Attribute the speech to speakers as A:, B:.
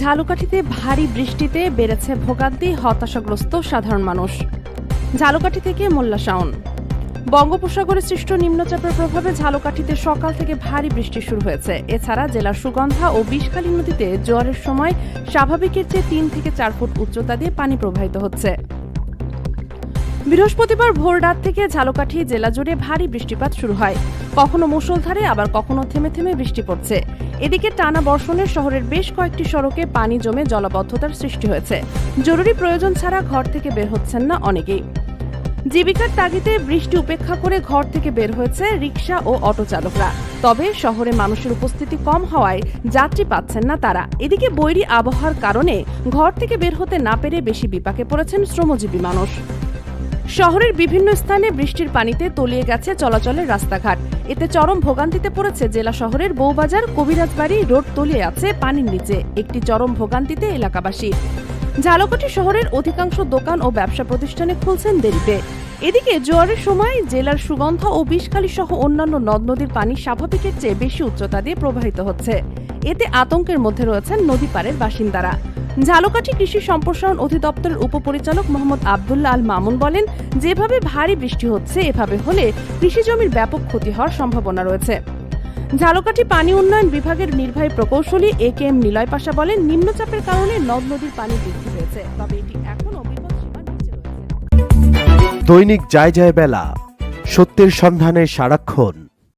A: ঝালকাঠিতে ভারী বৃষ্টিতে বেড়েছে ভোগান্তি, হতাশাগ্রস্ত সাধারণ মানুষ। ঝালুকাঠি থেকে মোল্লা শাওন। বঙ্গোপসাগরে সৃষ্ট নিম্নচাপের প্রভাবে ঝালুকাঠিতে সকাল থেকে ভারী বৃষ্টি শুরু হয়েছে। এছাড়া জেলার সুগন্ধা ও বিষখালী নদীতে জোয়ারের সময় স্বাভাবিকের চেয়ে তিন থেকে চার ফুট উচ্চতা দিয়ে পানি প্রবাহিত হচ্ছে। বৃহস্পতিবার ভোর রাত থেকে ঝালকাঠি জেলা জুড়ে ভারী বৃষ্টিপাত শুরু হয়। কখনো মুষলধারে, আবার কখনো থেমে থেমে বৃষ্টি পড়ছে। এদিকে টানা বর্ষণে শহরের বেশ কয়েকটি সড়কে পানি জমে জলাবদ্ধতার সৃষ্টি হয়েছে। জরুরি প্রয়োজন ছাড়া ঘর থেকে বের হচ্ছেন না অনেকেই। জীবিকার তাগিদে বৃষ্টি উপেক্ষা করে ঘর থেকে বের হয়েছে রিক্সা ও অটো চালকরা। তবে শহরে মানুষের উপস্থিতি কম হওয়ায় যাত্রী পাচ্ছেন না তারা। এদিকে বৈরী আবহাওয়ার কারণে ঘর থেকে বের হতে না পেরে বেশি বিপাকে পড়েছেন শ্রমজীবী মানুষ। শহরের বিভিন্ন স্থানে বৃষ্টির পানিতে তলিয়ে গেছে চলাচলের রাস্তাঘাট। এতে চরম ভোগান্তিতে পড়েছে জেলা শহরের বউবাজার, কবিরাজবাড়ি, রোড তলিয়ে আছে পানির নিচে। একটি চরম ভোগান্তিতে এলাকাবাসী। ঝালকাঠি শহরের অধিকাংশ দোকান ও ব্যবসা প্রতিষ্ঠানে খুলছেন দেরিতে। এদিকে জোয়ারের সময় জেলার সুগন্ধা ও বিষখালী সহ অন্যান্য নদ নদীর পানি স্বাভাবিকের চেয়ে বেশি উচ্চতা দিয়ে প্রবাহিত হচ্ছে। এতে আতঙ্কের মধ্যে রয়েছেন নদী পাড়ের বাসিন্দারা। ঝালকাঠি কৃষি সম্প্রসারণ অধিদপ্তরের উপপরিচালক মোহাম্মদ আবদুল্লাহ আল মামুন বলেন, যেভাবে ভারী বৃষ্টি হচ্ছে, এভাবে হলে কৃষি জমির ব্যাপক ক্ষতি হওয়ার সম্ভাবনা রয়েছে। ঝালকাঠি পানি উন্নয়ন বিভাগের নির্বাহী প্রকৌশলী এ কে এম নিলয় পাশা বলেন, নিম্নচাপের কারণে নদ নদীর পানি বৃদ্ধি পেয়েছে, তবে এটি এখনও
B: দৈনিক যায় যায় বেলা, সত্যের সন্ধানে সারাক্ষণ।